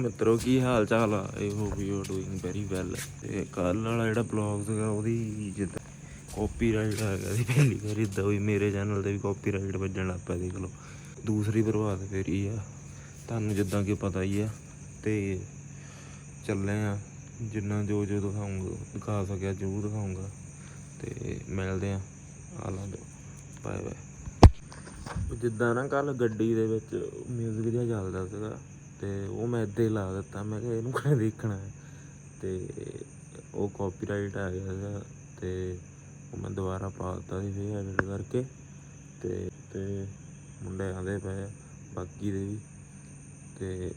ਮਿੱਤਰੋ, ਕੀ ਹਾਲ ਚਾਲ ਆ? I hope you are doing very well ਤੇ ਕੱਲ ਵਾਲਾ ਜਿਹੜਾ ਬਲੌਗ ਸੀਗਾ ਉਹਦੀ ਜਿੱਦਾਂ ਕਾਪੀਰਾਈਟ ਆ ਗਿਆ ਸੀ ਪਹਿਲੀ ਵਾਰ ਇਦਾਂ ਹੋਈ। ਮੇਰੇ ਚੈਨਲ ਤੇ ਵੀ ਕਾਪੀਰਾਈਟ ਵੱਜਣ ਲੱਗ ਪਿਆ, ਦੇਖ ਲਓ। ਦੂਸਰੀ ਪ੍ਰਭਾਤ ਫੇਰੀ ਆ। ਤੁਹਾਨੂੰ ਜਿੱਦਾਂ ਕਿ ਪਤਾ ਹੀ ਆ। ਤੇ ਚੱਲੇ ਆ। ਜਿੰਨਾ ਜੋ ਜੋ ਦਿਖਾਉਂਗਾ ਦਿਖਾ ਸਕਿਆ, ਜ਼ਰੂਰ ਦਿਖਾਉਂਗਾ ਤੇ ਮਿਲਦੇ ਆ। ਆ ਲਾਂ ਬਾਏ ਬਾਏ ਜਿੱਦਾਂ ਨਾ ਕੱਲ ਗੱਡੀ ਦੇ ਵਿੱਚ ਮਿਊਜ਼ਿਕ ਜਿਹਾ ਚੱਲਦਾ ਸੀਗਾ। ਤੇ ਉਹ ਮੈਂ ਇੱਦਾਂ ਹੀ ਲਾ ਦਿੱਤਾ। ਮੈਂ ਕਿਹਾ ਇਹਨੂੰ ਕਿਹਨੇ ਦੇਖਣਾ ਹੈ? ਤੇ ਉਹ ਕਾਪੀਰਾਈਟ ਆ ਗਿਆ ਸੀਗਾ ਤੇ ਉਹ ਮੈਂ ਦੁਬਾਰਾ ਪਾ ਦਿੱਤਾ ਸੀ ਫੇਰ ਐਡਿਟ ਕਰਕੇ ਤੇ ਤੇ ਮੁੰਡੇ ਆਂਦੇ ਪਏ ਬਾਕੀ ਦੇ ਵੀ। ਤੇ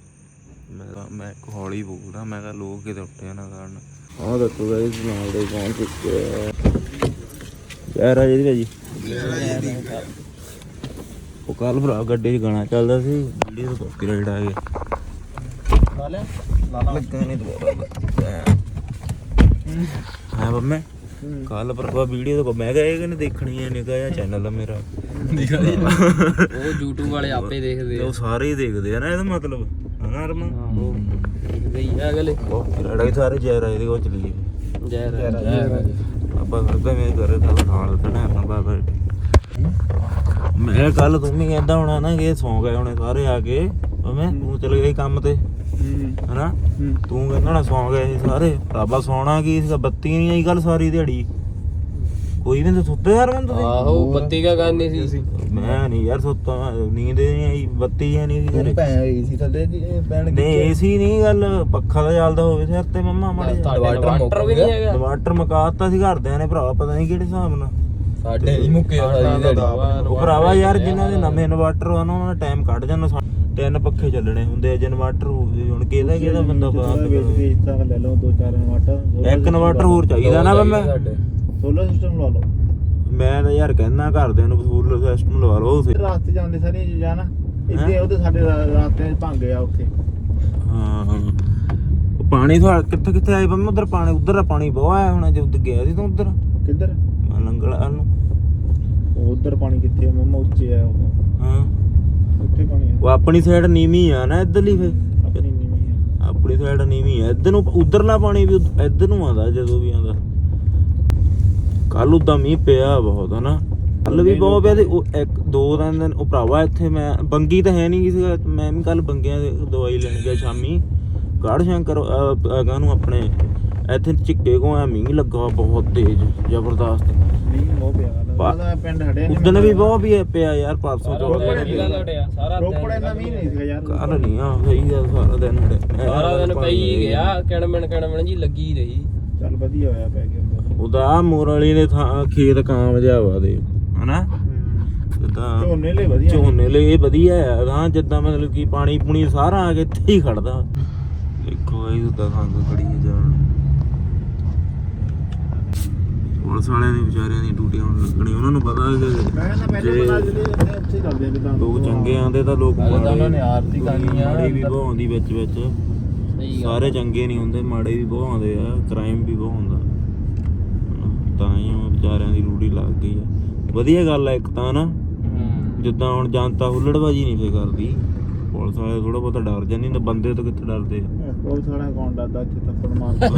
ਮੈਂ ਮੈਂ ਇੱਕ ਹੌਲੀ ਬੋਲਦਾ ਮੈਂ ਕਿਹਾ ਲੋਕ ਕਿਤੇ ਉੱਠਿਆ ਨਾ ਕਰਨ। ਆਹ ਦੇਖੋ ਗਾਇਸ ਨਾਲ ਦੇ ਪਹੁੰਚ ਚੁੱਕੇ ਆ? ਯਾਰ ਆ ਜੀ ਭਾਜੀ ਉਹ ਕੱਲ ਭਰਾ ਗੱਡੀ 'ਚ ਗਾਣਾ ਚੱਲਦਾ ਸੀ ਵੀਡੀਓ ਤੋਂ ਕਾਪੀਰਾਈਟ ਆ ਗਿਆ। ਲੱਗਾ ਨਹੀਂ ਦੁਬਾਰਾ ਹਾਂ। ਬੰਮੇ ਕੱਲ ਭਰਾ ਵੀਡੀਓ ਤੋਂ ਮੈਂ ਕਿਹਾ ਇਹ ਕਿਨੇ ਦੇਖਣੀ ਹੈ ਨਿਕਾ ਜਿਹਾ ਚੈਨਲ ਆ ਮੇਰਾ। ਉਹ YouTube ਵਾਲੇ ਆਪੇ ਦੇਖਦੇ ਤੇ ਉਹ ਸਾਰੇ ਹੀ ਦੇਖਦੇ ਆ ਨਾ ਇਹਦਾ ਮਤਲਬ। ਹਨਾ ਅਰਮਨ? ਆਹੋ ਦੇਖਦੇ ਹੀ ਆ ਅਗਲੇ। ਕਾਪੀਰਾਈਟ ਆ ਸਾਰੇ ਜੈ ਰਾਜ ਦੇ ਕੋਲ ਚਲੀਏ। ਜੈ ਰਾਜ ਜੈ ਰਾਜ ਆਪਾਂ ਕਰਦੇ ਮੇਰੇ ਘਰੇ ਤਾਂ ਨਾਲ ਖੜਾ ਨਾ ਬਾਬਾ ਮੈਂ ਕੱਲ ਤੂੰ ਵੀ ਕਹਿੰਦਾ ਹੋਣਾ ਨਾ ਕਿ ਸੌਂ ਗਏ ਹੋਣੇ ਸਾਰੇ ਆ ਕੇ। ਮੈਂ ਤੂੰ ਚਲੇ ਗਈ ਕੰਮ ਤੇ? ਹਨਾ? ਤੂੰ ਕਹਿੰਦਾ ਨਾ ਸੌਂ ਗਏ ਸੀ ਸਾਰੇ। ਬਾਬਾ ਸੌਣਾ ਕੀ ਸੀਗਾ? ਬੱਤੀ ਨਹੀਂ ਆਈ ਕੱਲ ਸਾਰੀ ਦਿਹਾੜੀ। ਕੋਈ ਵੀ ਨਹੀਂ ਸੁੱਤੇ ਯਾਰ ਮੈਂ ਤੁਸੀਂ। ਆਹੋ ਬੱਤੀ ਕਾ ਕਰਨੀ ਸੀ। ਮੈਂ ਨਹੀਂ ਯਾਰ ਸੁੱਤਾ ਨੀਂਦ ਹੀ ਨਹੀਂ ਆਈ ਬੱਤੀ ਹੈ ਨਹੀਂ ਸੀ ਘਰੇ। ਭੈਣ ਗਈ ਸੀ ਥੱਲੇ ਦੀ ਭੈਣ ਨਹੀਂ ਏਸੀ ਨਹੀਂ ਗੱਲ ਪੱਖਾ ਤਾਂ ਚੱਲਦਾ ਹੋਵੇ ਸਿਰ ਤੇ ਮੰਮਾ ਮਾੜੇ। ਤੁਹਾਡੇ ਵਾਟਰ ਵੀ ਨਹੀਂ ਹੈਗਾ। ਇਨਵਰਟਰ ਮਕਾਤਾ ਸੀ ਘਰਦਿਆਂ ਨੇ ਭਰਾ ਪਤਾ ਨਹੀਂ ਕਿਹੜੇ ਹਿਸਾਬ ਨਾਲ। ਸਾਡੇ ਹੀ ਮੁੱਕੇ ਆ ਦਿਹਾੜੀ। ਉਹ ਭਰਾਵਾ ਯਾਰ ਜਿਨ੍ਹਾਂ ਦੇ ਨਵੇਂ ਇਨਵਰਟਰ ਆ ਨਾ ਉਹਨਾਂ ਦਾ ਟਾਈਮ ਕੱਢ ਜਾਂਦਾ ਤਿੰਨ ਪੱਖੇ ਚੱਲਣੇ ਹੁੰਦੇ ਆ ਇਨਵਰਟਰ ਹੁਣ ਕਿਹਦਾ ਕਿਹਦਾ ਬੰਦਾ ਵੇਚ ਤਾਂ ਲੈ ਲਓ ਦੋ ਚਾਰ ਇਨਵਰਟਰ ਇੱਕ ਇਨਵਰਟਰ ਹੋਰ ਚਾਹੀਦਾ ਨਾ ਬੰਮੇ ਸੋਲਰ ਸਿਸਟਮ ਲਾ ਲਓ। ਮੈਂ ਤਾਂ ਯਾਰ ਕਹਿੰਦਾ ਘਰਦਿਆਂ ਨੂੰ ਸੋਲਰ ਸਿਸਟਮ ਲਵਾ ਲਓ ਉਸੇ ਰਾਸਤੇ ਜਾਂਦੇ ਸਾਰੀਆਂ ਚੀਜ਼ਾਂ ਨਾ ਇੱਥੇ ਉਹਦੇ ਸਾਡੇ ਰਾ- ਰਾਸਤੇ 'ਚ ਭੰਗ ਆ ਉੱਥੇ। ਹਾਂ ਪਾਣੀ ਥੋੜਾ ਕਿੱਥੇ ਕਿੱਥੇ ਆਏ ਬੰਮੇ ਉਧਰ ਪਾਣੀ ਉਧਰ ਦਾ ਪਾਣੀ ਬਹੁਤ ਆਇਆ ਹੋਣਾ ਜੇ ਗਿਆ ਸੀ ਤੂੰ ਉਧਰ। ਕਿੱਧਰ? ਲੰਗਲ ਨੂੰ ਉਧਰ ਪਾਣੀ ਕਿੱਥੇ ਆ? ਮੰਮਾ ਉੱਚੇ ਆ ਉਹ। ਹਾਂ। ਉੱਥੇ ਪਾਣੀ ਆ। ਉਹ ਆਪਣੀ ਸਾਈਡ ਨੀਵੀਂ ਆ ਨਾ ਇੱਧਰਲੀ ਫੇ ਆਪਣੀ ਨੀਵੀਂ ਆ। ਆਪਣੀ ਸਾਈਡ ਨੀਵੀਂ ਆ। ਇੱਧਰ ਨੂੰ ਉਧਰਲਾ ਪਾਣੀ ਵੀ ਉਧ- ਇੱਧਰ ਨੂੰ ਆਉਂਦਾ ਜਦੋਂ ਵੀ ਆਉਂਦਾ। ਕੱਲ ਉਦਾਂ ਮੀਂਹ ਪਿਆ ਬਹੁਤ ਹਨਾ? ਕੱਲ ਵੀ ਬਹੁਤ ਪਿਆ ਤੇ ਉਹ ਇੱਕ ਦੋ ਤਿੰਨ ਦਿਨ ਉਹ ਭਰਾਵਾ ਇੱਥੇ ਮੈਂ ਬੰਗੀ ਤਾਂ ਹੈ ਨਹੀਂ ਸੀਗਾ ਮੈਂ ਵੀ ਕੱਲ ਬੰਗਿਆਂ ਦੇ ਦਵਾਈ ਲੈਣ ਗਿਆ ਸ਼ਾਮੀ। ਗੜ ਸ਼ੰਕਰ ਅਗਾ ਨੂੰ ਆਪਣੇ। ਇੱਥੇ ਚਿੱਕੇ ਕੋ ਆ ਮੀਂਹ ਲੱਗਾ ਬਹੁਤ ਤੇਜ਼ ਜ਼ਬਰਦਸਤ। ਪਿਆ ਉਹਦਾ ਪਿੰਡ ਨਹੀਂ ਉਦੋਂ ਵੀ ਬਹੁਤ ਵੀ ਪਿਆ ਯਾਰ ਪਰਸੋਂ ਚੌਥ ਸਾਰਾ ਰੋਪੜ ਇੰਨਾ ਮੀਂਹ ਨਹੀਂ ਸੀਗਾ ਯਾਰ। ਕੱਲ ਨਹੀਂ ਆ ਸਹੀ ਆ ਸਾਰਾ ਦਿਨ ਹੜੇ ਸਾਰਾ ਦਿਨ ਪਈ ਗਿਆ ਕਿਣਮਣ ਕਿਣਮਣ ਜੀ ਲੱਗੀ ਰਹੀ। ਚੱਲ ਵਧੀਆ ਹੋਇਆ ਪੈ ਗਿਆ ਉਹਦਾ ਮੋਰ ਵਾਲੀ ਦੇ ਥਾਂ ਖੇਤ ਕਾਮਯਾਬ ਆ ਦੇ ਹਨਾ? ਝੋਨੇ ਲਈ ਵਧੀਆ। ਝੋਨੇ ਲਈ ਇਹ ਵਧੀਆ ਆ। ਹਾਂ ਜਿੱਦਾਂ ਮਤਲਬ ਕਿ ਪਾਣੀ ਪੂਣੀ ਸਾਰਾ ਆ ਕੇ ਇੱਥੇ ਹੀ ਖੜਦਾ। ਦੇਖੋ ਇਹ ਉਦਾਂ ਸੰਗ ਖੜੀ ਜਾਣ। ਪੁਲਿਸ ਵਾਲਿਆਂ ਦੀ ਵਿਚਾਰਿਆਂ ਦੀ ਡਿਊਟੀ ਹੁਣ ਲੱਗਣੀ ਉਹਨਾਂ ਨੂੰ ਪਤਾ ਹੈ ਪਹਿਲੇ ਜੇ ਬਣਾ ਜਿਹੜੇ ਇੱਥੇ ਉੱਥੇ ਚੱਲਦੇ ਨੇ ਤਾਂ। ਲੋਕ ਚੰਗੇ ਆਂਦੇ ਤਾਂ ਲੋਕ ਮਾੜੇ ਉਹਨਾਂ ਨੇ ਆਰਤੀ ਕਰਨੀ ਆ। ਮਾੜੇ ਵੀ ਬਹੁਤ ਆਉਂਦੀ ਵਿੱਚ ਵਿੱਚ। ਸਹੀ ਗੱਲ। ਸਾਰੇ ਚੰਗੇ ਨਹੀਂ ਹੁੰਦੇ ਮਾੜੇ ਵੀ ਬਹੁਤ ਆਉਂਦੇ ਆ ਕ੍ਰਾਈਮ ਵੀ ਬਹੁਤ ਹੁੰਦਾ। ਤਾਂ ਹੀ ਉਹ ਵਿਚਾਰਿਆਂ ਦੀ ਰੂੜੀ ਲੱਗ ਗਈ ਆ। ਵਧੀਆ ਗੱਲ ਆ ਇੱਕ ਤਾਂ ਨਾ। ਜਿੱਦਾਂ ਹੁਣ ਜਨਤਾ ਹੁੱਲੜਬਾਜੀ ਨਹੀਂ ਫੇ ਕਰਦੀ। ਪੁਲਿਸ ਵਾਲੇ ਥੋੜਾ ਬਹੁਤਾ ਡਰ ਜਾਂਦੇ ਨੇ ਬੰਦੇ ਤੋਂ ਕਿੱਥੇ ਡਰਦੇ ਆ? ਉਹ ਥੋੜਾ ਕੌਣ ਡਰਦਾ ਇੱਥੇ ਥੱਪੜ ਮਾਰਦਾ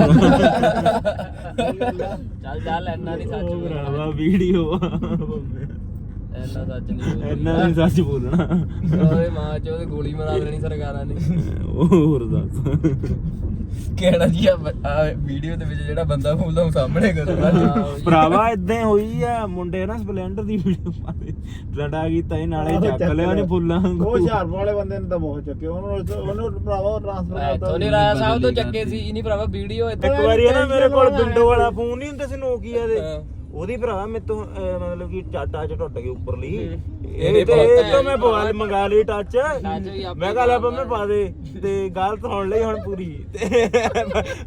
ਚੱਲ ਚੱਲ ਇੰਨਾ ਨਹੀਂ ਸੱਚ ਬੋਲਣਾ। ਭਰਾਵਾ ਵੀਡੀਓ। ਆ ਇੰਨਾ ਸੱਚ ਨਹੀਂ ਬੋਲਣਾ। ਇੰਨਾ ਨਹੀਂ ਸੱਚ ਬੋਲਣਾ। ਓਏ ਮਾਂ ਚ ਉਹਦੇ ਗੋਲੀ ਮਾਰ ਦੇਣੀ ਸਰਕਾਰਾਂ ਨੇ। ਉਹ ਹੋਰ ਦੱਸ। ਕਿਹੜਾ ਜੀ ਆ ਵੀਡੀਓ ਦੇ ਵਿੱਚ ਜਿਹੜਾ ਬੰਦਾ ਬੋਲਦਾ ਉਹ ਸਾਹਮਣੇ ਕਰੂਗਾ ਭਰਾਵਾ ਇਦਾਂ ਹੋਈ ਆ ਮੁੰਡੇ ਨਾ ਸਪਲੈਂਡਰ ਦੀ ਵੀਡੀਓ ਪਾਦੇ ਲੜਾ ਕੀਤਾ ਇਹ ਨਾਲੇ ਚੱਕ ਲਿਆ ਉਹਨੇ ਫੁੱਲਾਂ ਉਹ ਹੁਸ਼ਿਆਰਪੁਰ ਵਾਲੇ ਬੰਦੇ ਨੇ ਤਾਂ ਬਹੁਤ ਚੱਕੇ। ਉਹਨੂੰ ਉਹਨੂੰ ਭਰਾਵਾ ਟ੍ਰਾਂਸਫਰ ਕਰਤਾ। ਇੱਥੋਂ ਨਹੀਂ ਰਾਇਆ ਸਾਹਿਬ ਤੋਂ ਚੱਕੇ ਸੀ ਇਨੀ ਭਰਾਵਾ ਵੀਡੀਓ ਇੱਥੇ ਇੱਕ ਵਾਰੀ ਨਾ ਮੇਰੇ ਕੋਲ ਵਿੰਡੋ ਵਾਲਾ ਫੋਨ ਨਹੀਂ ਹੁੰਦਾ ਸੀ ਨੋਕੀਆ ਦੇ। ਉਹਦੀ ਭਰਾ ਮੇਰੇ ਤੋਂ ਮਤਲਬ ਕਿ ਟਾਟਾ ਚ ਟੁੱਟ ਗਈ ਉੱਪਰਲੀ। ਇਹਦੇ ਇਹ ਤੇ ਇਹ ਤੋਂ ਮੈਂ ਬਵਾਲ ਮੰਗਾ ਲਈ ਟੱਚ ਮੈਂ ਕਹਾ ਲੈ ਮੈਂ ਪਾ ਦੇ। ਤੇ ਗੱਲ ਸੁਣ ਲਈ ਹੁਣ ਪੂਰੀ। ਤੇ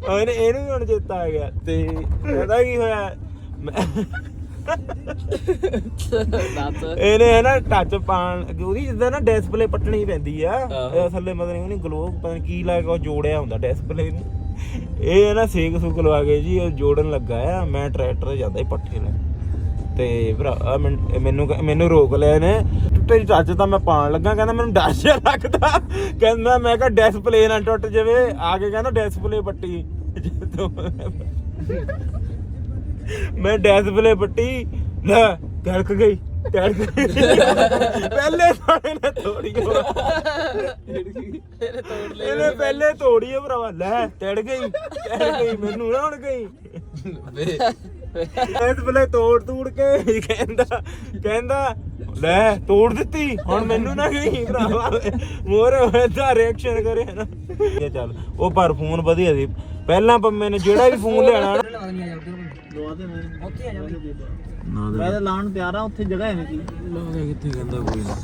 ਉਹਨੇ ਇਹਨੂੰ ਵੀ ਹੁਣ ਚੇਤਾ ਆ ਗਿਆ। ਤੇ ਪਤਾ ਕੀ ਹੋਇਆ? ਮੈਂ- ਇਹਨੇ ਹੈ ਨਾ ਟੱਚ ਪਾਣ ਉਹਦੀ ਜਿੱਦਾਂ ਨਾ ਡਿਸਪਲੇ ਪੱਟਣੀ ਪੈਂਦੀ ਆ। ਥੱਲੇ ਮਤਲਬ ਉਹਨੇ ਗਲੋ ਪਤਾ ਕੀ ਲਾ ਕੇ ਉਹ ਜੋੜਿਆ ਹੁੰਦਾ ਡਿਸਪਲੇ ਨੂੰ। ਇਹ ਨਾ ਸੇਕ ਸੁਕ ਲਵਾ ਕੇ ਜੀ, ਉਹ ਜੋੜਨ ਲੱਗਾ ਆ, ਮੈਂ ਟਰੈਕਟਰ ਜਾਂਦਾ ਸੀ ਪੱਠੇ ਨਾਲ ਤੇ ਭਰਾ ਮੈਨੂੰ ਮੈਨੂੰ ਰੋਕ ਲਿਆ ਨੇ ਤੇਰੀ ਟੱਚ ਤਾਂ ਮੈਂ ਪਾਣ ਲੱਗਾ, ਕਹਿੰਦਾ ਮੈਨੂੰ ਡਰ ਜਿਹਾ ਲੱਗਦਾ। ਕਹਿੰਦਾ ਮੈਂ ਕਿਹਾ ਡਿਸਪਲੇ ਨਾ ਟੁੱਟ ਜਾਵੇ। ਆ ਕੇ ਕਹਿੰਦਾ ਡਿਸਪਲੇ ਪੱਟੀ। ਮੈਂ ਡਿਸਪਲੇ ਪੱਟੀ, ਲੈ ਗੜਕ ਗਈ। ਗਈ ਪਹਿਲੇ ਸਾਲੇ ਨੇ ਤੋੜੀ। ਤੇਰੇ ਤੋੜ ਲੈ ਇਹਨੇ ਪਹਿਲੇ ਤੋੜੀ ਆ ਭਰਾਵਾ। ਲੈ ਟੜ ਗਈ ਟੜ ਗਈ ਮੈਨੂੰ ਨਾ ਹੁਣ ਗਈ। ਇਸ ਵੇਲੇ ਤੋੜ ਤੋੜ ਕੇ ਕਹਿੰਦਾ ਕਹਿੰਦਾ ਲੈ ਤੋੜ ਦਿੱਤੀ ਹੁਣ ਮੈਨੂੰ ਨਾ ਗਈ ਭਰਾਵਾ। ਮੋਰ ਇਹਦਾ ਰਿਐਕਸ਼ਨ ਕਰੇ ਨਾ। ਇਹ ਚੱਲ ਉਹ ਪਰ ਫੋਨ ਵਧੀਆ ਸੀ। ਪਹਿਲਾਂ ਪੰਮੇ ਨੇ ਜਿਹੜਾ ਵੀ ਫੋਨ ਲੈਣਾ ਨਾ ਲਵਾ ਦੇ ਮੈਂ ਉੱਥੇ ਆ ਜਾ ਨਾ ਮੈਂ ਤਾਂ ਲਾਉਣ ਤਿਆਰ ਆ ਉੱਥੇ ਜਗ੍ਹਾ ਹੈ ਨਹੀਂ। ਕੀ ਲਾਉਂਦੇ ਕਿੱਥੇ ਕਹਿੰਦਾ ਕੋਈ ਨਾ।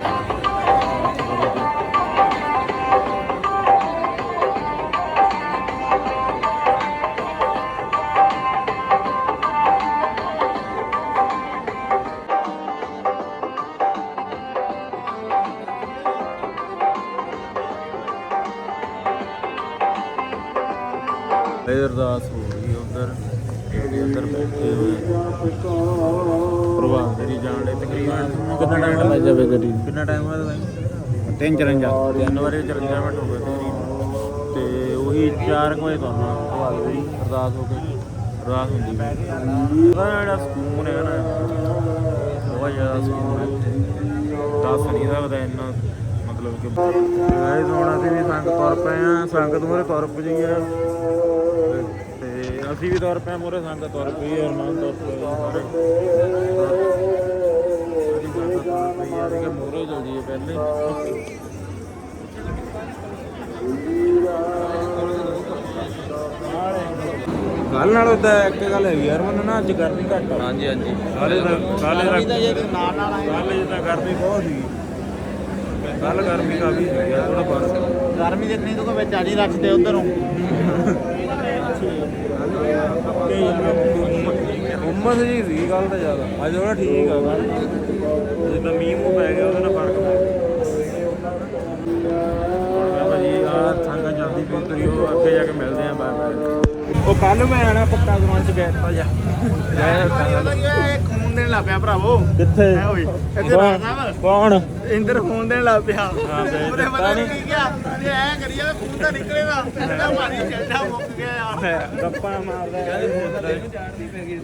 ਇਹ ਅਰਦਾਸ ਹੋ ਰਹੀ ਹੈ ਉਧਰ ਇਹ ਅੰਦਰ ਬੈਠੇ ਹੋਏ ਪ੍ਰਭਾਤ ਤੇਰੀ ਜਾਣ ਲਈ ਤਕਰੀਬਨ ਕਿੰਨਾ ਟਾਈਮ ਲੱਗ ਜਾਵੇ ਕਰੀ ਕਿੰਨਾ ਟਾਈਮ ਹੋਇਆ ਤੁਹਾਨੂੰ 354 ਤਿੰਨ ਵਾਰੀ 54 ਮਿੰਟ ਹੋ ਗਏ। ਤੇ ਉਹੀ 4 ਵਜੇ ਤੋਂ ਨਾ ਪ੍ਰਭਾਤ ਤੇਰੀ ਅਰਦਾਸ ਹੋ ਗਈ ਅਰਦਾਸ ਹੁੰਦੀ ਹੈ ਜਿਹੜਾ ਸਕੂਨ ਹੈ ਨਾ ਬਹੁਤ ਜ਼ਿਆਦਾ ਸਕੂਨ ਹੈ ਦੱਸ ਨਹੀਂ ਸਕਦਾ ਇੰਨਾ ਮਤਲਬ ਕਿ। ਗਾਇਸ ਹੁਣ ਅਸੀਂ ਵੀ ਸੰਗ ਤੁਰ ਪਏ ਆ ਸੰਗਤ ਮੂਹਰੇ ਤੁਰ ਪਈ ਆ। ਤੇ ਅਸੀਂ ਵੀ ਤੁਰ ਪਏ ਮੂਹਰੇ ਸੰਗਤ ਤੁਰ ਪਈ ਆ ਅਰਮਾਨ ਤੁਰ ਪਏ ਆ ਸਾਰੇ। ਸਾਰੀ ਸੰਗਤ ਤੁਰ ਪਈ ਆ ਕਿ ਮੂਹਰੇ ਚੱਲ ਜੀਏ ਪਹਿਲੇ। ਕੱਲ ਨਾਲੋਂ ਤਾਂ ਇੱਕ ਗੱਲ ਹੈਗੀ ਯਾਰ ਮੈਨੂੰ ਨਾ ਅੱਜ ਗਰਮੀ ਘੱਟ ਆ। ਹਾਂਜੀ ਹਾਂਜੀ। ਕਾਲੇ ਦਾ ਕਾਲੇ ਦਾ ਜੇ ਨਾਲ ਨਾਲ ਆਏ ਕੱਲ ਬਹੁਤ ਸੀ। ਕੱਲ ਗਰਮੀ ਕਾਫੀ ਸੀ ਯਾਰ ਥੋੜਾ ਫ਼ਰਕ ਗਰਮੀ ਜਿੰਨੀ ਤੂੰ ਵਿੱਚ ਆਜੀ ਰੱਖਦੇ ਉਧਰੋਂ। ਉਮਸ ਜੀ ਸੀ ਗੱਲ ਤਾਂ ਜ਼ਿਆਦਾ। ਅੱਜ ਥੋੜਾ ਠੀਕ ਆ। ਜਿੱਦਾਂ ਮੀਂਹ ਮੂੰਹ ਪੈ ਗਿਆ ਉਹਦੇ ਨਾਲ ਫ਼ਰਕ ਪੈ ਗਿਆ। ਭਾਜੀ ਆ ਸੰਗਾ ਜਲਦੀ ਪਈ ਤੁਰੀ ਉਹ ਅੱਗੇ ਜਾ ਕੇ ਮਿਲਦੇ ਆ ਬਾਏ ਉਹ ਕੱਲ ਮੈਂ ਆਣਾ ਪੱਕਾ ਗਰਾਊਂਡ ਚ ਗਿਆ ਤਾਂ ਜਾ ਖੂਨ ਦੇਣ ਲੱਗ ਪਿਆ ਭਰਾਵੋ। ਕਿੱਥੇ? ਐ ਓਏ ਇੱਥੇ ਰਾਜ ਸਾਹਿਬ ਕੌਣ? ਇੰਦਰ ਖੂਨ ਦੇਣ ਲੱਗ ਪਿਆ। ਹਾਂ, ਉਹਨੇ ਪਤਾ। ਨਹੀਂ ਕੀ ਗਿਆ ਜੇ ਐ ਕਰੀ ਜਾਵੇ ਖੂਨ ਤਾਂ ਨਿਕਲੇਗਾ। ਇਹਦਾ ਪਾਣੀ ਚੱਲਦਾ ਮੁੱਕ ਗਿਆ ਯਾਰ। ਗੱਪਾਂ ਮਾਰਦਾ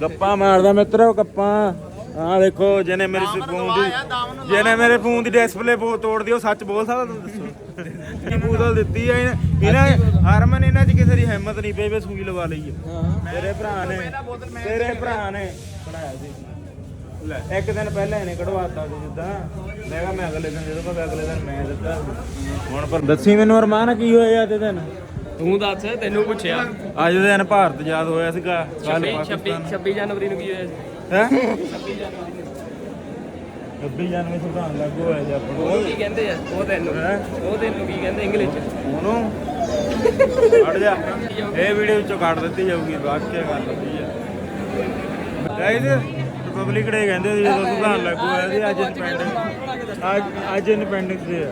ਗੱਪਾਂ ਮਾਰਦਾ ਮਿੱਤਰੋ ਗੱਪਾਂ। ਆ ਦੇਖੋ ਜਿਹਨੇ ਮੇਰੀ ਫੋਨ ਦੀ ਜਿਹਨੇ ਮੇਰੇ ਫੋਨ ਦੀ ਡਿਸਪਲੇ ਬੋ ਤੋੜਦੀ ਉਹ ਸੱਚ ਬੋਲ ਸਕਦਾ ਤੂੰ ਦੱਸੋ? ਕੀ ਬੋਤਲ ਦਿੱਤੀ ਆ ਇਹਨੇ? ਹਰਮਨ ਇਹਨਾਂ 'ਚ ਕਿਸੇ ਦੀ ਹਿੰਮਤ ਨਹੀਂ ਪਈ ਵੀ ਸੂਈ ਲਵਾ ਲਈ ਆ ਤੇਰੇ ਭਰਾ ਨੇ ਤੇਰੇ ਭਰਾ ਨੇ। ਕਢਾਇਆ ਸੀ। ਇੱਕ ਦਿਨ ਪਹਿਲਾਂ ਇਹਨੇ ਕਢਵਾਤਾ ਸੀ ਜਿੱਦਾਂ ਮੈਂ ਕਿਹਾ ਮੈਂ ਅਗਲੇ ਦਿਨ ਜਦੋਂ ਮੈਂ ਅਗਲੇ ਦਿਨ ਮੈਂ ਦਿੱਤਾ। ਹੁਣ ਪਰ ਦੱਸੀ ਮੈਨੂੰ ਅਰਮਾਨ ਕੀ ਹੋਇਆ ਤੇ ਦਿਨ? ਤੂੰ ਦੱਸ ਤੈਨੂੰ ਪੁੱਛਿਆ। ਅੱਜ ਦੇ ਦਿਨ ਭਾਰਤ ਆਜ਼ਾਦ ਹੋਇਆ ਸੀਗਾ ਕੱਲ 26 ਪਾਕਿਸਤਾਨ। 26 ਜਨਵਰੀ ਨੂੰ ਕੀ ਹੋਇਆ ਸੀ? ਹੈ? 26 ਜਨਵਰੀ ਸੰਵਿਧਾਨ ਲਾਗੂ ਹੋਇਆ ਜੀ ਆਪਣਾ ਉਹ ਕੀ ਕਹਿੰਦੇ ਆ? ਉਹ ਤੈਨੂੰ? ਉਹ ਤੈਨੂੰ ਕੀ ਕਹਿੰਦੇ ਇੰਗਲਿਸ਼ ਚ? ਉਹਨੂੰ? ਹਟ ਜਾ। ਇਹ ਵੀਡੀਓ ਵਿੱਚੋਂ ਕੱਢ ਦਿੱਤੀ ਜਾਊਗੀ ਵਾਕਿਆ ਗੱਲ ਹੁੰਦੀ ਹੈ ਗਾਇਜ਼ ਰਿਪਬਲਿਕ ਡੇ ਕਹਿੰਦੇ ਸੀ ਜਦੋਂ ਸੰਵਿਧਾਨ ਲਾਗੂ ਹੋਇਆ ਸੀ ਅੱਜ ਇੰਡੀਪੈਂਡੈਂਸ ਅੱਜ ਅੱਜ ਇੰਡੀਪੈਂਡੈਂਸ ਡੇ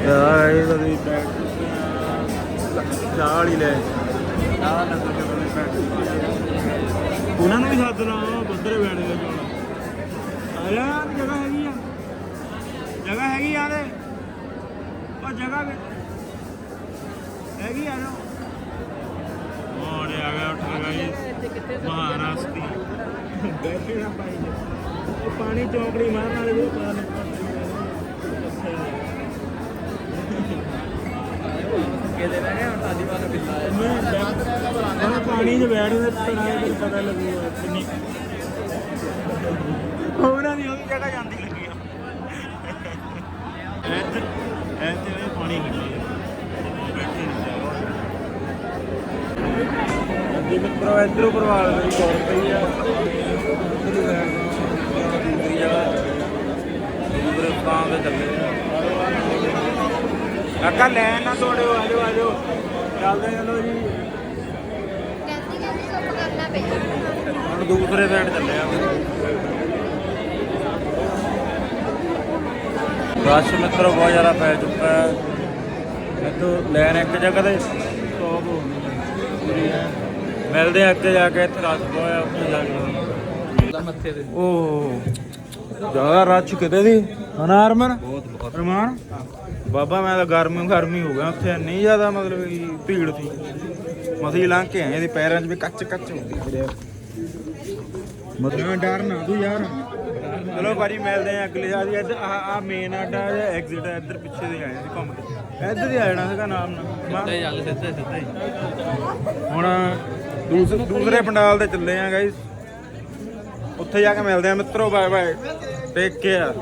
ਯਾਰ ਇਹ ਤਾਂ ਦੀ ਚਾਲ ਹੀ ਲੈ। ਪੈਕ ਉਹਨਾਂ ਨੂੰ ਵੀ ਸੱਦ ਲਾ ਬੰਦਰੇ ਬੈਠ ਗਏ ਆ ਜਾ ਜਗ੍ਹਾ ਹੈਗੀ ਆ। ਜਗ੍ਹਾ ਹੈਗੀ ਆ ਦੇ ਉਹ ਜਗ੍ਹਾ ਵੀ ਹੈਗੀ ਆ ਜਾ ਮੋੜੇ ਆ ਗਿਆ ਉੱਠ ਗਿਆ ਜੀ। ਮਹਾਰਾਸ਼ਟਰੀ ਬੈਠੇ ਨਾ ਪਾਈ ਜੀ। ਉਹ ਪਾਣੀ ਚੌਂਕੜੀ ਮਾਰਨ ਵਾਲੇ ਵੀ ਪਤਾ ਨਹੀਂ ਕਿਹਦੇ ਰਹਿ ਗਿਆ ਸਾਡੀ ਵਾਰ ਬਿੱਲਾ ਮੈਂ ਪਾਣੀ 'ਚ ਬੈਠ ਕੇ ਤੜਾਏ ਤੇ ਪਤਾ ਲੱਗੂਗਾ ਕਿੰਨੀ। ਉਹਨਾਂ ਦੀ ਉਹਦੀ ਜਗ੍ਹਾ ਜਾਂਦੀ ਲੱਗੀ ਆ। ਵੀ ਪਾਣੀ ਖੜੀ ਅੱਗੇ ਮਿੱਤਰੋ ਇਧਰੋਂ ਪ੍ਰਵਾਲ ਮੇਰੀ ਕੋਲ ਪਈ ਆ। ਉਧਰੋਂ ਬੈਠ ਦੂਸਰੀ ਜਗ੍ਹਾ ਦੂਸਰੇ ਥਾਂ ਤੇ ਚੱਲੇ ਕਾਕਾ ਲੈਣ ਨਾ ਤੋੜਿਓ ਆਜੋ ਆਜੋ ਚੱਲਦੇ ਚਲੋ ਜੀ ਕਹਿੰਦੀ ਕਹਿੰਦੀ ਚੁੱਪ ਕਰਨਾ ਪਿਆ ਹੁਣ ਦੂਸਰੇ ਸਾਈਡ ਚੱਲੇ ਆ ਰਸ਼ ਮਿੱਤਰੋ, ਬਹੁਤ ਜ਼ਿਆਦਾ ਪੈ ਚੁੱਕਾ ਹੈ। ਇੱਥੋਂ ਲੈਣ ਇੱਕ ਜਗ੍ਹਾ ਤੇ। ਸਟਾਪ ਹੋ ਗਈ ਮਿਲਦੇ ਆ ਅੱਗੇ ਜਾ ਕੇ ਇੱਥੇ ਰਸ਼ ਪੋਇਆ ਉੱਥੇ ਜਾ ਕੇ। ਮੱਥੇ ਤੇ। ਉਹ ਜ਼ਿਆਦਾ ਰੱਛ ਕਿਤੇ ਦੀ ਹਨਾ ਅਰਮਨ ਬਹੁਤ ਬਹੁਤ। ਰਮਾਨ ਬਾਬਾ ਮੈਂ ਤਾਂ ਗਰਮੀ ਗਰਮੀ ਹੋ ਗਿਆ। ਉੱਥੇ ਇੰਨੀ ਜ਼ਿਆਦਾ ਮਤਲਬ ਕਿ ਭੀੜ ਸੀ। ਮਸੀ ਲੰਘ ਕੇ ਆਏ ਇਹਦੇ ਪੈਰਾਂ 'ਚ ਵੀ ਕੱਚ ਕੱਚ ਹੁੰਦੀ ਮੇਰੇ ਮਤਲਬ ਡਰ ਨਾ ਤੂੰ ਯਾਰ। ਚਲੋ ਭਾਜੀ ਮਿਲਦੇ ਆ ਅਗਲੇ ਆ ਇੱਧਰ ਆ ਆ ਮੇਨ ਆਡਾ ਐਗਜ਼ਿਟ ਹੈ। ਇੱਧਰ ਪਿੱਛੇ ਦੇ ਆਏ ਸੀ ਘੁੰਮ ਕੇ। ਇੱਧਰ ਹੀ ਆ ਜਾਣਾ ਸੀਗਾ ਨਾਮ ਨਾਲ ਤੇ ਚੱਲ ਸਿੱਧੇ ਸਿੱਧੇ ਹੁਣ ਦੂਸਰੇ ਦੂਸਰੇ ਪੰਡਾਲ ਤੇ ਚੱਲੇ ਆ ਗਾਇਸ ਉੱਥੇ ਜਾ ਕੇ ਮਿਲਦੇ ਆ ਮਿੱਤਰੋ ਬਾਏ ਬਾਏ ਟੇਕ ਕੇਅਰ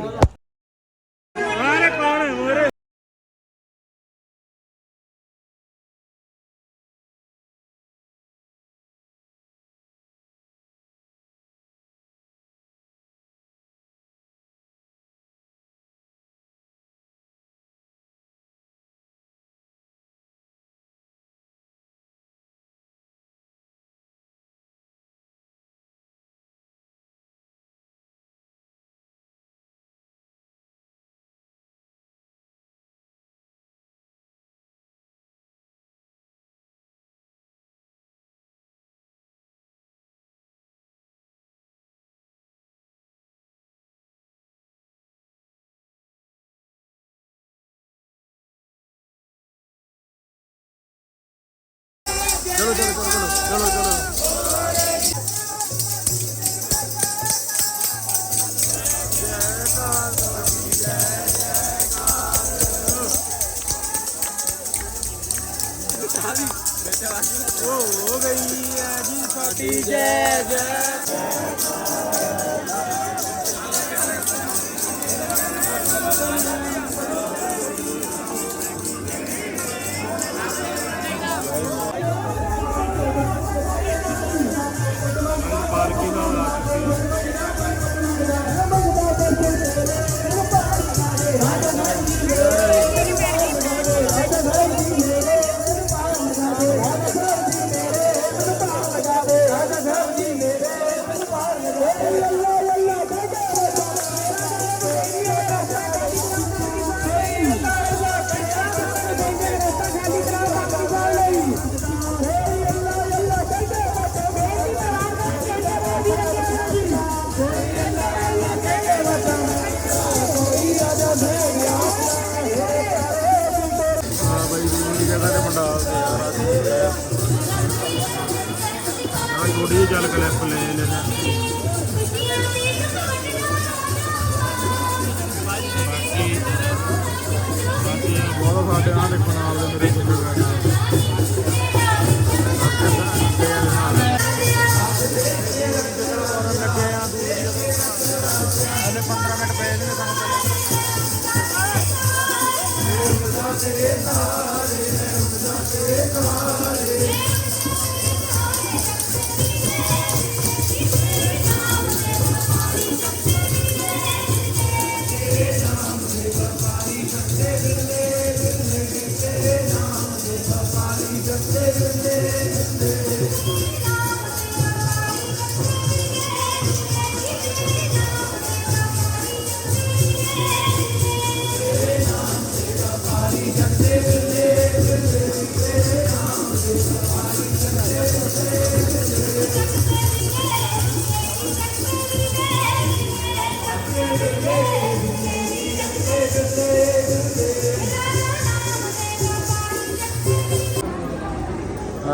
ਹੋ ਗਈ ਹੈ ਜੀ ਸਾਡੀ ਜੈ ਜੈ। ਥੋੜੀ ਜਿਹੀ ਚੱਲ ਕਲਿੱਪ ਲੈ ਲੈਣਾ ਬਾਕੀ ਬਾਕੀ ਬਹੁਤ ਸਾਡੇ ਆ ਦੇਖੋ ਨਾਲ ਦੇ ਮੇਰੇ ਕੋਲ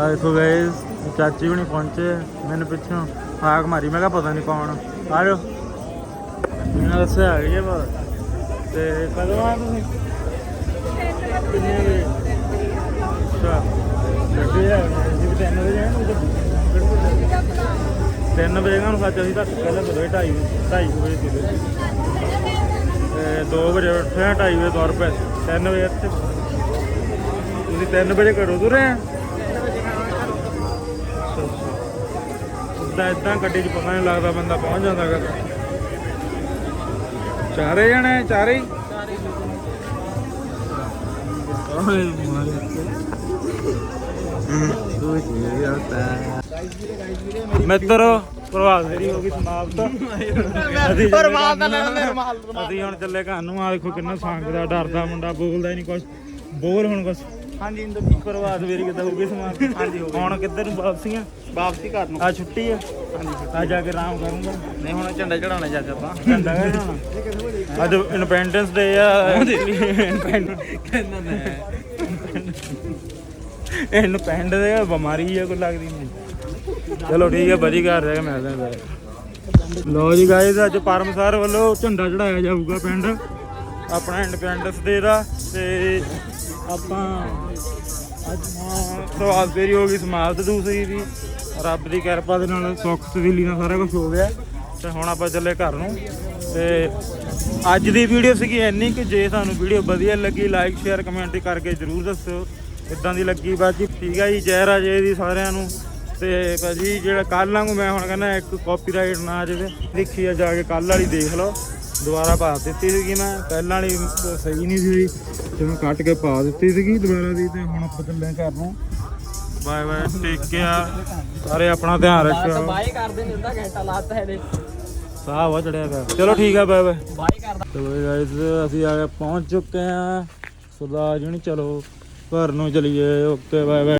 ਆ ਦੇਖੋ ਗਾਇਸ ਚਾਚੀ ਵੀ ਨਹੀਂ ਪਹੁੰਚੇ, ਮੈਨੂੰ ਪਿੱਛੋਂ ਹਾਕ ਮਾਰੀ, ਮੈਂ ਕਿਹਾ ਪਤਾ ਨਹੀਂ ਕੌਣ ਆ। ਜਾਓ। ਇਹਨਾਂ ਦੱਸਿਆ ਆ ਗਈ ਬਸ। ਤੇ ਕਦੋਂ ਆ ਤੁਸੀਂ? ਕਿੰਨੇ ਵਜੇ? ਅੱਛਾ। ਲੱਗੇ ਆ ਜੀ ਵੀ ਤਿੰਨ ਵਜੇ ਆਏ ਨੂੰ ਤਿੰਨ ਵਜੇ ਨੂੰ ਸੱਚ ਅਸੀਂ ਤਾਂ ਪਹਿਲਾਂ ਬਦੋਏ 2:30 2:30 ਵਜੇ ਸੀਗੇ। ਤੇ 2 ਵਜੇ ਉੱਠੇ 2:30 ਵਜੇ ਤੁਰ ਪਏ। 3 ਵਜੇ ਇੱਥੇ। ਤੁਸੀਂ 3 ਵਜੇ ਘਰੋਂ ਤੁਰੇ ਆ? ਇਦਾਂ ਇਦਾਂ ਗੱਡੀ 'ਚ ਪਤਾ ਨਹੀਂ ਲੱਗਦਾ ਬੰਦਾ ਪਹੁੰਚ ਜਾਂਦਾ ਕਦ ਚਾਰੇ ਜਣੇ ਚਾਰੇ ਹੀ? ਓਏ ਮਿੱਤਰੋ ਪ੍ਰਭਾਤ ਫੇਰੀ ਹੋ ਗਈ ਸਮਾਪਤ। ਅਸੀਂ ਪ੍ਰਭਾਤ ਦਾ ਲੈਣ ਦੇ ਰਮਾਲ ਅਸੀਂ ਹੁਣ ਚੱਲੇ ਘਰ ਨੂੰ। ਆ ਦੇਖੋ ਕਿੰਨਾ ਸੰਗ ਦਾ ਡਰਦਾ ਮੁੰਡਾ ਬੋਲਦਾ ਹੀ ਨਹੀਂ ਕੁਝ ਬੋਲ ਹੁਣ ਕੁਛ। ਹਾਂਜੀ ਇੰਦਰ ਠੀਕ ਪ੍ਰਵਾਸ ਮੇਰੀ ਕਿੱਦਾਂ ਹੋ ਗਈ ਸਮਾਨ? ਹਾਂਜੀ, ਹੋ ਗਈ। ਹੁਣ ਕਿੱਧਰ ਨੂੰ ਵਾਪਸੀਆਂ? ਵਾਪਸੀ ਘਰ ਨੂੰ। ਆ ਛੁੱਟੀ ਆ। ਹਾਂਜੀ ਆ ਜਾ ਕੇ ਆਰਾਮ ਕਰੂੰਗਾ। ਨਹੀਂ ਹੁਣ ਝੰਡਾ ਚੜਾਉਣਾ ਜਾ ਕੇ ਆਪਾਂ। ਝੰਡਾ ਕਰਨਾ ਅੱਜ ਇੰਡੀਪੈਂਡੈਂਸ ਡੇ ਆ। ਕਹਿੰਦਾ ਮੈਂ। ਇੰਡੀਪੈਂਡੈਂਸ ਡੇ ਆ ਬਿਮਾਰੀ ਆ ਕੋਈ ਲੱਗਦੀ ਨਹੀਂ। ਚਲੋ ਠੀਕ ਹੈ ਬੜੀ ਘਰ ਰਹਿ ਕੇ ਮਿਲਦੇ ਹਾਂ। ਲਓ ਜੀ ਗਾਇਜ਼ ਅੱਜ ਪਰਮਸਰ ਵੱਲੋਂ ਝੰਡਾ ਚੜਾਇਆ ਜਾਊਗਾ ਪਿੰਡ। ਆਪਣਾ ਇੰਡੀਪੈਂਡੈਂਸ ਡੇ ਦਾ ਤੇ ਆਪਾਂ ਅੱਜ ਸਵਾਲ ਫੇਰੀ ਹੋ ਗਈ ਸਮਾਪਤ ਦੂਸਰੀ ਵੀ ਰੱਬ ਦੀ ਕਿਰਪਾ ਦੇ ਨਾਲ ਸੁੱਖ ਸਵੀਲੀ ਨਾਲ ਸਾਰਾ ਕੁਝ ਹੋ ਗਿਆ। ਤੇ ਹੁਣ ਆਪਾਂ ਚੱਲੇ ਘਰ ਨੂੰ। ਤੇ ਅੱਜ ਦੀ ਵੀਡੀਓ ਸੀਗੀ ਇੰਨੀ ਕਿ, ਜੇ ਤੁਹਾਨੂੰ ਵੀਡੀਓ ਵਧੀਆ ਲੱਗੀ ਲਾਈਕ ਸ਼ੇਅਰ ਕਮੈਂਟ ਕਰਕੇ ਜਰੂਰ ਦੱਸਿਓ। ਕਿੱਦਾਂ ਦੀ ਲੱਗੀ ਬਾਕੀ ਠੀਕ ਆ ਜੀ, ਜੈ ਰਾਜੇ ਦੀ ਸਾਰਿਆਂ ਨੂੰ। ਤੇ ਭਾਜੀ ਜਿਹੜਾ ਕੱਲ ਵਾਂਗੂ ਮੈਂ ਹੁਣ ਕਹਿੰਦਾ ਇੱਕ ਕਾਪੀਰਾਈਟ ਨਾ ਆ ਜਾਵੇ। ਲਿਖੀ ਆ, ਜਾ ਕੇ ਕੱਲ ਵਾਲੀ ਦੇਖ ਲਓ। ਦੁਬਾਰਾ ਪਾ ਦਿੱਤੀ ਸੀਗੀ ਮੈਂ। ਪਹਿਲਾਂ ਵਾਲੀ ਸਹੀ ਨਹੀਂ ਸੀ। ਤੇ ਮੈਂ ਕੱਟ ਕੇ ਪਾ ਦਿੱਤੀ ਸੀਗੀ ਦੁਬਾਰਾ ਦੀ ਤੇ ਹੁਣ ਆਪਾਂ ਚੱਲੇ ਘਰ ਨੂੰ। ਬਾਏ ਬਾਏ ਟੇਕ ਕੇਅਰ ਸਾਰੇ ਆਪਣਾ ਧਿਆਨ ਰੱਖਿਓ। ਬਾਏ ਕਰਦੇ ਨੇ ਅੱਧਾ ਘੰਟਾ ਲਾਤਾ ਇਹਦੇ। ਸਾਹ ਵਾ ਚੜਿਆ ਪਿਆ। ਚਲੋ ਠੀਕ ਆ ਬਾਏ ਬਾਏ। ਬਾਏ ਕਰਦਾ ਚਲੋ ਗਾਇਸ ਅਸੀਂ ਆ ਕੇ ਪਹੁੰਚ ਚੁੱਕੇ ਆ ਸਰਦਾਰ ਜੀ ਚਲੋ। ਘਰ ਨੂੰ ਚਲੀਏ। Okay bye bye.